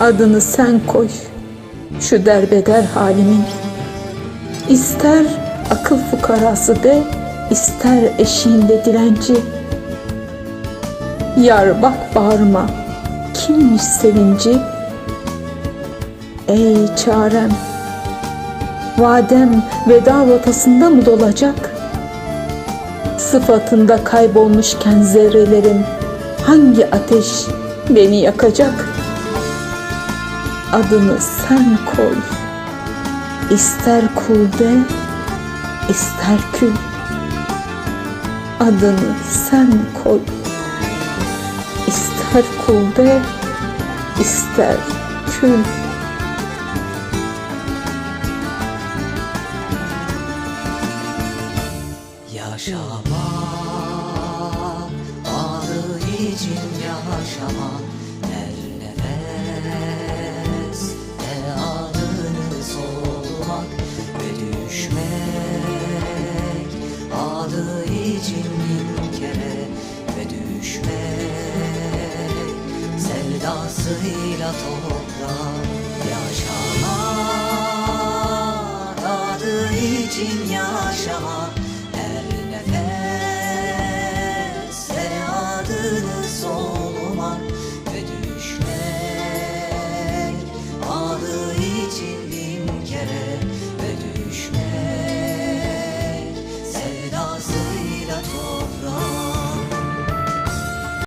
Adını sen koy şu derbeder halimin. İster akıl fukarası de, ister eşiğinde dilenci. Yar bak bağrıma, kimmiş sevinci? Ey çarem, vadem veda rotasında mı dolacak? Sıfatında kaybolmuşken zerrelerim, hangi ateş beni yakacak?'' adını sen koy. İster kul de, ister kül. Adını sen koy. İster kul de, ister kül. Yaşama Adı için yaşama. Her nefes Ve adını solmak Ve düşmek. Adı için bin kere Ve düşmek. Sevdasıyla toprak Yaşama. Adı için yaşama